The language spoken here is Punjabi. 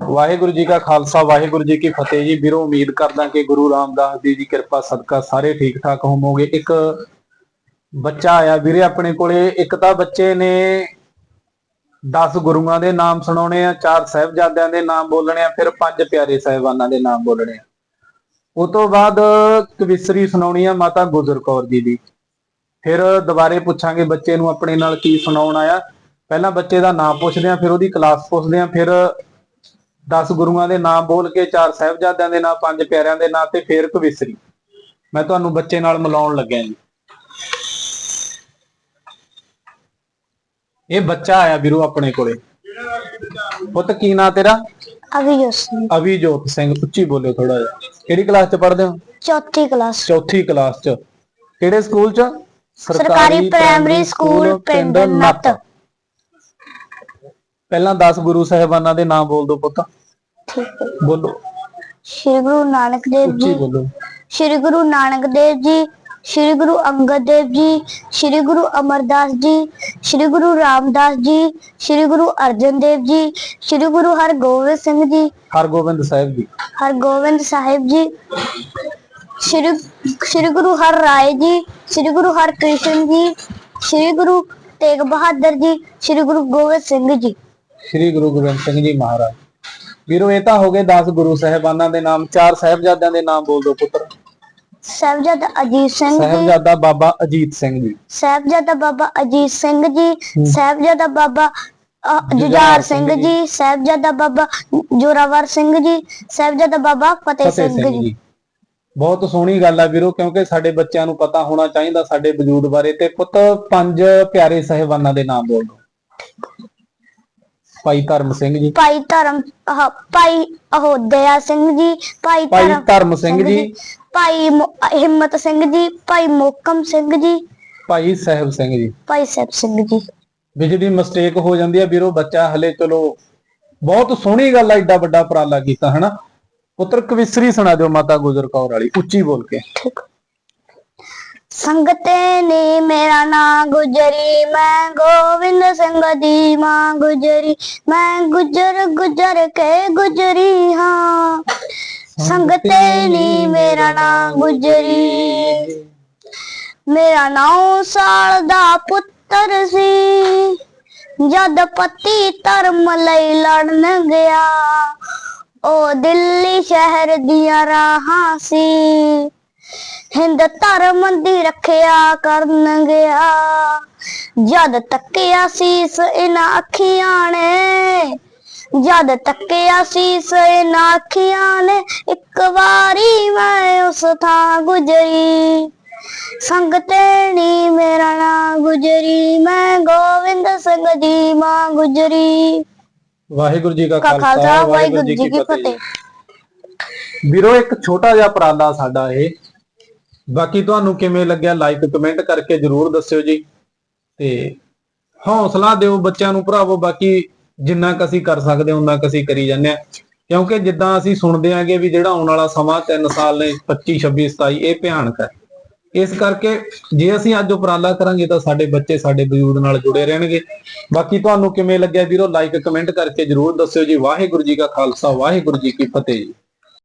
ਵਾਹਿਗੁਰੂ ਜੀ ਕਾ ਖਾਲਸਾ, ਵਾਹਿਗੁਰੂ ਜੀ ਕੀ ਫਤਿਹ ਜੀ। ਵੀਰੋ, ਉਮੀਦ ਕਰਦਾ ਕਿ ਗੁਰੂ ਰਾਮਦਾਸ ਜੀ ਦੀ ਕਿਰਪਾ, ਸਦਕਾ ਸਾਰੇ ਠੀਕ ਠਾਕ ਹੋਵੋਗੇ। ਇੱਕ ਬੱਚਾ ਆਇਆ ਵੀਰੇ ਆਪਣੇ ਕੋਲੇ। ਇੱਕ ਤਾਂ ਬੱਚੇ ਨੇ 10 ਗੁਰੂਆਂ ਦੇ ਨਾਮ ਸੁਣਾਉਣੇ ਆ, ਚਾਰ ਸਾਹਿਬਜ਼ਾਦਿਆਂ ਦੇ ਨਾਮ ਬੋਲਣੇ ਆ, ਫਿਰ ਪੰਜ ਪਿਆਰੇ ਸਾਹਿਬਾਨਾਂ ਦੇ ਨਾਮ ਬੋਲਣੇ ਆ। ਉਸ ਤੋਂ ਬਾਅਦ ਕਵਿਸਰੀ ਸੁਣਾਉਣੀ ਆ ਮਾਤਾ ਗੁਜਰ ਕੌਰ ਜੀ ਦੀ। ਫਿਰ ਦੁਬਾਰੇ ਪੁੱਛਾਂਗੇ ਬੱਚੇ ਨੂੰ ਆਪਣੇ ਨਾਲ ਕੀ ਸੁਣਾਉਣ ਆਇਆ। ਪਹਿਲਾਂ ਬੱਚੇ ਦਾ ਨਾਮ ਪੁੱਛਦੇ ਆ, ਫਿਰ ਉਹਦੀ ਕਲਾਸ ਪੁੱਛਦੇ ਆ, ਫਿਰ 10 ਗੁਰੂਆਂ ਦੇ ਨਾਮ ਬੋਲ ਕੇ ਚਾਰ ਸਾਹਿਬਜ਼ਾਦਿਆਂ ਦੇ ਨਾਮ ਪੰਜ ਪਿਆਰਿਆਂ ਦੇ ਨਾਮ ਤੇ ਫਿਰ ਕਵਿਸਰੀ। ਮੈਂ ਤੁਹਾਨੂੰ ਬੱਚੇ ਨਾਲ ਮਿਲਾਉਣ ਲੱਗਿਆ ਜੀ। ਇਹ ਬੱਚਾ ਆਇਆ ਵੀਰੋ ਆਪਣੇ ਕੋਲੇ। ਪੁੱਤ ਕੀ ਨਾਂ ਤੇਰਾ? ਅਭਿਜੋਤ ਸਿੰਘ। ਅਭਿਜੋਤ ਸਿੰਘ ਉੱਚੀ ਬੋਲਿਓ ਥੋੜਾ ਜਿਹਾ। ਕਿਹੜੀ ਕਲਾਸ ਚ ਪੜ੍ਹਦੇ ਹੋ? ਚੌਥੀ ਕਲਾਸ ਚੌਥੀ ਕਲਾਸ ਚ। ਕਿਹੜੇ ਸਕੂਲ ਚ? ਸਰਕਾਰੀ ਪ੍ਰਾਇਮਰੀ ਸਕੂਲ ਪਿੰਡ ਨੱਤ। ਪਹਿਲਾਂ 10 ਗੁਰੂ ਸਾਹਿਬਾਨਾਂ ਦੇ ਨਾਮ ਬੋਲ ਦਿਓ ਪੁੱਤ ਠੀਕ ਹੈ ਬੋਲੋ ਸ਼੍ਰੀ ਗੁਰੂ ਨਾਨਕ ਦੇਵ ਉੱਚੀ ਜੀ ਬੋਲੋ ਸ਼੍ਰੀ ਗੁਰੂ ਨਾਨਕ ਦੇਵ ਜੀ ਸ਼੍ਰੀ ਗੁਰੂ ਅੰਗਦ ਦੇਵ ਜੀ ਸ਼੍ਰੀ ਗੁਰੂ ਅਮਰਦਾਸ ਜੀ ਸ਼੍ਰੀ ਗੁਰੂ ਰਾਮਦਾਸ ਜੀ ਸ਼੍ਰੀ ਗੁਰੂ ਅਰਜਨ ਦੇਵ ਜੀ ਸ਼੍ਰੀ ਗੁਰੂ ਹਰਗੋਬਿੰਦ ਸਿੰਘ ਜੀ ਹਰਗੋਬਿੰਦ ਸਾਹਿਬ ਜੀ ਹਰਗੋਬਿੰਦ ਸਾਹਿਬ ਜੀ ਸ਼੍ਰੀ ਸ਼੍ਰੀ ਗੁਰੂ ਹਰ ਰਾਏ ਜੀ ਸ਼੍ਰੀ ਗੁਰੂ ਹਰਕ੍ਰਿਸ਼ਨ ਜੀ ਸ਼੍ਰੀ ਗੁਰੂ ਤੇਗ ਬਹਾਦਰ ਜੀ ਸ਼੍ਰੀ ਗੁਰੂ ਗੋਬਿੰਦ ਸਿੰਘ ਜੀ ਸ੍ਰੀ ਗੁਰੂ ਗੋਬਿੰਦ ਸਿੰਘ ਜੀ ਮਹਾਰਾਜ। ਵੀਰੋ ਇਹ ਤਾਂ ਹੋ ਗਏ 10 ਗੁਰੂ ਸਾਹਿਬਾਨਾਂ ਦੇ ਨਾਮ ਚਾਰ ਸਾਹਿਬਜ਼ਾਦਿਆਂ ਦੇ ਨਾਮ ਬੋਲ ਦਿਓ ਪੁੱਤਰ। ਸਾਹਿਬਜ਼ਾਦਾ ਅਜੀਤ ਸਿੰਘ ਜੀ। ਸਾਹਿਬਜ਼ਾਦਾ ਬਾਬਾ ਅਜੀਤ ਸਿੰਘ ਜੀ। ਸਾਹਿਬਜ਼ਾਦਾ ਬਾਬਾ ਅਜੀਤ ਸਿੰਘ ਜੀ। ਸਾਹਿਬਜ਼ਾਦਾ ਬਾਬਾ ਜੁਝਾਰ ਸਿੰਘ ਜੀ। ਸਾਹਿਬਜ਼ਾਦਾ ਬਾਬਾ ਜੋਰਾਵਰ ਸਿੰਘ ਜੀ। ਸਾਹਿਬਜ਼ਾਦਾ ਬਾਬਾ ਫਤਿਹ ਸਿੰਘ ਜੀ। ਜੀ। ਬਹੁਤ ਸੋਹਣੀ ਗੱਲ ਆ ਵੀਰੋ ਕਿਉਂਕਿ ਸਾਡੇ ਬੱਚਿਆਂ ਨੂੰ ਪਤਾ ਹੋਣਾ ਚਾਹੀਦਾ ਸਾਡੇ ਵਜੂਦ ਬਾਰੇ। ਤੇ ਪੁੱਤ ਪੰਜ ਪਿਆਰੇ ਸਾਹਿਬਾਨਾਂ ਦੇ ਨਾਮ ਬੋਲ ਦਿਓ ਭਾਈ ਧਰਮ ਸਿੰਘ ਜੀ। ਭਾਈ ਧਰਮ ਆਹ, ਭਾਈ ਅਹੋਦਿਆ ਸਿੰਘ ਜੀ ਭਾਈ ਭਾਈ ਧਰਮ ਧਰਮ ਸਿੰਘ ਜੀ ਭਾਈ ਮੋ- ਹਿੰਮਤ ਸਿੰਘ ਜੀ ਭਾਈ ਮੋਕਮ ਸਿੰਘ ਜੀ। ਭਾਈ ਸਾਹਿਬ ਸਿੰਘ ਜੀ। ਭਾਈ ਸਾਹਿਬ ਸਿੰਘ ਜੀ। ਵੀ ਜਿਹੜੀ ਮਿਸਟੇਕ ਹੋ ਜਾਂਦੀ ਆ ਵੀਰੋ ਬੱਚਾ ਹਲੇ ਚਲੋ ਬਹੁਤ ਸੋਹਣੀ ਗੱਲ ਆ ਏਡਾ ਵੱਡਾ ਉਪਰਾਲਾ ਕੀਤਾ ਹਨਾ। ਪੁੱਤਰ ਕਵਿਸਰੀ ਸੁਣਾ ਦਿਓ ਮਾਤਾ ਗੁਜਰ ਕੌਰ ਵਾਲੀ ਉੱਚੀ ਬੋਲ ਕੇ। ਠੀਕ। ਸੰਗਤੇ ਨੇ ਮੇਰਾ ਨਾਂ ਗੁਜਰੀ ਮੈਂ ਗੋਬਿੰਦ ਸਿੰਘ ਦੀ ਮਾਂ ਗੁਜਰੀ ਮੈਂ ਗੁਜਰ ਗੁਜਰ ਕੇ ਗੁਜਰੀ ਹਾਂ। ਸੰਗਤੇ ਨੇ ਮੇਰਾ ਨਾਂ ਗੁਜਰੀ। ਮੇਰਾ ਨੌ ਸਾਲ ਦਾ ਪੁੱਤਰ ਸੀ। ਜਦ ਪਤੀ ਧਰਮ ਲਈ ਲੜਨ ਗਿਆ ਉਹ ਦਿੱਲੀ ਸ਼ਹਿਰ ਦੀਆਂ ਰਾਹਾਂ ਸੀ। ਹਿੰਦ ਧਰਮ ਦੀ ਰੱਖਿਆ ਕਰਨ ਗਿਆ। ਜਦ ਤੱਕਿਆ ਸੀਸ ਇਹਨਾਂ ਅੱਖੀਆਂ ਨੇ ਜਦ ਤੱਕਿਆ ਸੀਸ ਇਹਨਾਂ ਅੱਖੀਆਂ ਨੇ ਇੱਕ ਵਾਰੀ ਮੈਂ ਉਸ ਥਾਂ ਗੁਜਰੀ। ਸੰਗਤੇ ਨੀ ਮੇਰਾ ਨਾਂ ਗੁਜਰੀ ਮੈਂ ਗੋਬਿੰਦ ਸਿੰਘ ਦੀ ਮਾਂ ਗੁਜਰੀ। ਵਾਹਿਗੁਰੂ ਜੀ ਕਾ ਖਾਲਸਾ ਵਾਹਿਗੁਰੂ ਜੀ ਕੀ ਫਤਿਹ। ਵੀਰੋ ਇੱਕ ਛੋਟਾ ਜਿਹਾ ਉਪਰਾਲਾ ਸਾਡਾ ਇਹ। ਬਾਕੀ ਤੁਹਾਨੂੰ ਕਿਵੇਂ ਲੱਗਿਆ ਲਾਈਕ ਕਮੈਂਟ ਕਰਕੇ ਜਰੂਰ ਦੱਸਿਓ ਜੀ। ਤੇ ਹੌਸਲਾ ਦਿਓ ਬੱਚਿਆਂ ਨੂੰ, ਭਰਾਵੋ, ਬਾਕੀ ਜਿੰਨਾ ਕੁ ਅਸੀਂ ਕਰ ਸਕਦੇ ਹਾਂ ਉਨਾ ਕੁ ਅਸੀਂ ਕਰੀ ਜਾਂਦੇ ਆ ਕਿਉਂਕਿ ਜਿੱਦਾਂ ਅਸੀਂ ਸੁਣਦੇ ਆਂਗੇ ਵੀ ਜਿਹੜਾ ਆਉਣ ਵਾਲਾ ਸਮਾਂ 3 ਸਾਲ ਨੇ 25 26 27 ਇਹ ਭਿਆਨਕ ਹੈ। ਇਸ ਕਰਕੇ ਜੇ ਅਸੀਂ ਅੱਜ ਉਪਰਾਲਾ ਕਰਾਂਗੇ ਤਾਂ ਸਾਡੇ ਬੱਚੇ ਸਾਡੇ ਵਜੂਦ ਨਾਲ ਜੁੜੇ ਰਹਿਣਗੇ। ਬਾਕੀ ਤੁਹਾਨੂੰ ਕਿਵੇਂ ਲੱਗਿਆ ਵੀਰੋ ਲਾਈਕ ਕਮੈਂਟ ਕਰਕੇ ਜਰੂਰ ਦੱਸਿਓ ਜੀ। ਵਾਹਿਗੁਰੂ ਜੀ ਕਾ ਖਾਲਸਾ, ਵਾਹਿਗੁਰੂ ਜੀ ਕੀ ਫਤਿਹ ਜੀ।